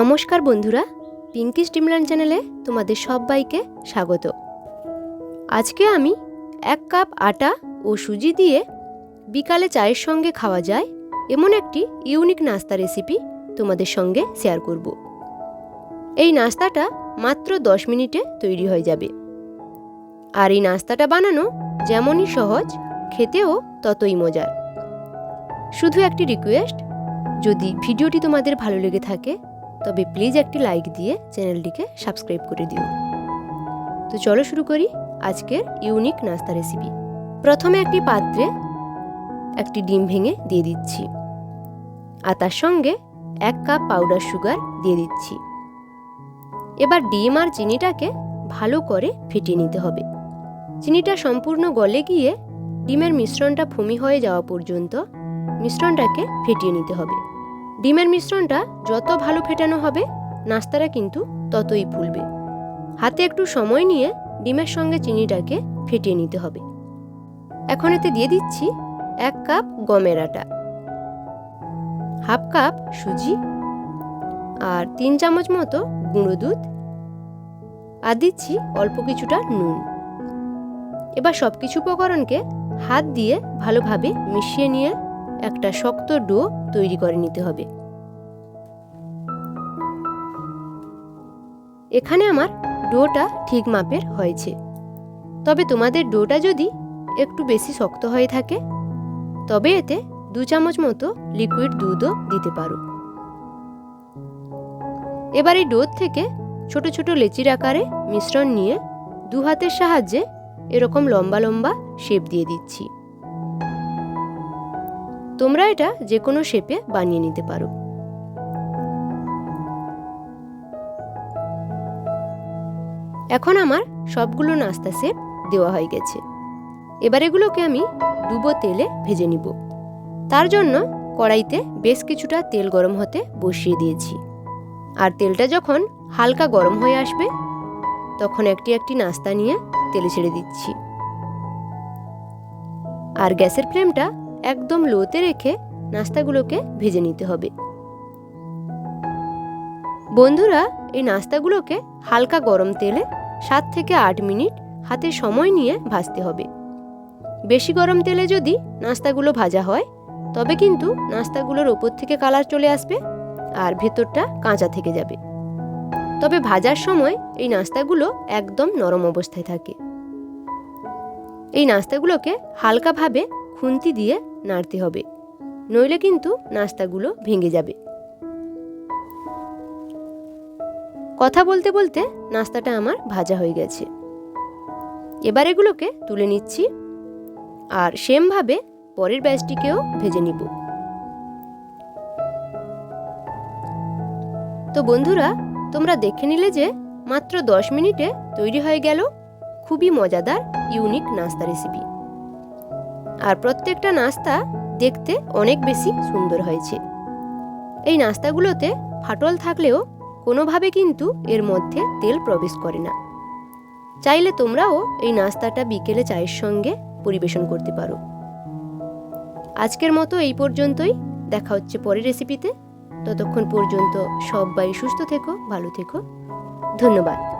নমস্কার বন্ধুরা, পিঙ্কি স্টিমলান চ্যানেলে তোমাদের সবাইকে স্বাগত। আজকে আমি এক কাপ আটা ও সুজি দিয়ে বিকালে চায়ের সঙ্গে খাওয়া যায় এমন একটি ইউনিক নাস্তা রেসিপি তোমাদের সঙ্গে শেয়ার করব। এই নাস্তাটা মাত্র দশ মিনিটে তৈরি হয়ে যাবে। আর এই নাস্তাটা বানানো যেমনই সহজ, খেতেও ততই মজার। শুধু একটি রিকোয়েস্ট যদি ভিডিওটি তোমাদের ভালো লেগে থাকে তবে প্লিজ একটি লাইক দিয়ে চ্যানেলটিকে সাবস্ক্রাইব করে দিও। তো চলো শুরু করি আজকের ইউনিক নাস্তা রেসিপি প্রথমে একটি পাত্রে একটি ডিম ভেঙে দিয়ে দিচ্ছি। আর তার সঙ্গে এক কাপ পাউডার সুগার দিয়ে দিচ্ছি। এবার ডিম আর চিনিটাকে ভালো করে ফেটিয়ে নিতে হবে। চিনিটা সম্পূর্ণ গলে গিয়ে ডিমের মিশ্রণটা ফুমি হয়ে যাওয়া পর্যন্ত মিশ্রণটাকে ফেটিয়ে নিতে হবে। ডিমের মিশ্রণটা যত ভালো ফেটানো হবে নাস্তাটা কিন্তু ততই ফুলবে। হাতে একটু সময় নিয়ে ডিমের সঙ্গে চিনিটাকে ফেটিয়ে নিতে হবে। এখন এতে দিয়ে দিচ্ছি এক কাপ গমের আটা, হাফ কাপ সুজি আর তিন চামচ মতো গুঁড়ো দুধ আর দিচ্ছি অল্প কিছুটা নুন। এবার সব কিছু উপকরণকে হাত দিয়ে ভালোভাবে মিশিয়ে নিয়ে একটা শক্ত ডো তৈরি করে নিতে হবে। এখানে আমার ডোটা ঠিক মাপের হয়েছে। তবে তোমাদের ডোটা যদি একটু বেশি শক্ত হয়ে থাকে, তবে এতে দু চামচ মতো লিকুইড দুধও দিতে পারো। এবার এই ডোর থেকে ছোট ছোট লেচির আকারে মিশ্রণ নিয়ে দু হাতের সাহায্যে এরকম লম্বা লম্বা শেপ দিয়ে দিচ্ছি। তোমরা এটা যে কোনো শেপে বানিয়ে নিতে পারো। এখন আমার সবগুলো নাস্তা শেপ দেওয়া হয়ে গেছে। এবার এগুলোকে আমি ডুবো তেলে ভেজে নিব। তার জন্য কড়াইতে বেশ কিছুটা তেল গরম হতে বসিয়ে দিয়েছি। আর তেলটা যখন হালকা গরম হয়ে আসবে, তখন একটি একটি নাস্তা নিয়ে তেলে ছেড়ে দিচ্ছি। আর গ্যাসের ফ্লেমটা একদম লোতে রেখে নাস্তাগুলোকে ভেজে নিতে হবে। বন্ধুরা, এই নাস্তাগুলোকে হালকা গরম তেলে সাত থেকে আট মিনিট হাতে সময় নিয়ে ভাজতে হবে। বেশি গরম তেলে যদি নাস্তাগুলো ভাজা হয়, তবে কিন্তু নাস্তাগুলোর ওপর থেকে কালার চলে আসবে আর ভেতরটা কাঁচা থেকে যাবে। তবে ভাজার সময় এই নাস্তাগুলো একদম নরম অবস্থায় থাকে। এই নাস্তাগুলোকে হালকাভাবে খুন্তি দিয়ে নাড়তে হবে, নইলে কিন্তু নাস্তাগুলো ভেঙে যাবে। কথা বলতে বলতে নাস্তাটা আমার ভাজা হয়ে গেছে। এবার এগুলোকে তুলে নিচ্ছি আর সেমভাবে পরের ব্যাচটিকেও ভেজে নিব। তো বন্ধুরা, তোমরা দেখে নিলে যে মাত্র দশ মিনিটে তৈরি হয়ে গেল খুবই মজাদার, ইউনিক নাস্তা রেসিপি। আর প্রত্যেকটা নাস্তা দেখতে অনেক বেশি সুন্দর হয়েছে। এই নাস্তাগুলোতে ফাটল থাকলেও কোনোভাবে কিন্তু এর মধ্যে তেল প্রবেশ করে না। চাইলে তোমরাও এই নাস্তাটা বিকেলে চায়ের সঙ্গে পরিবেশন করতে পারো। আজকের মতো এই পর্যন্তই। দেখা হচ্ছে পরের রেসিপিতে ততক্ষণ পর্যন্ত সবাই সুস্থ থেকো, ভালো থেকো। ধন্যবাদ।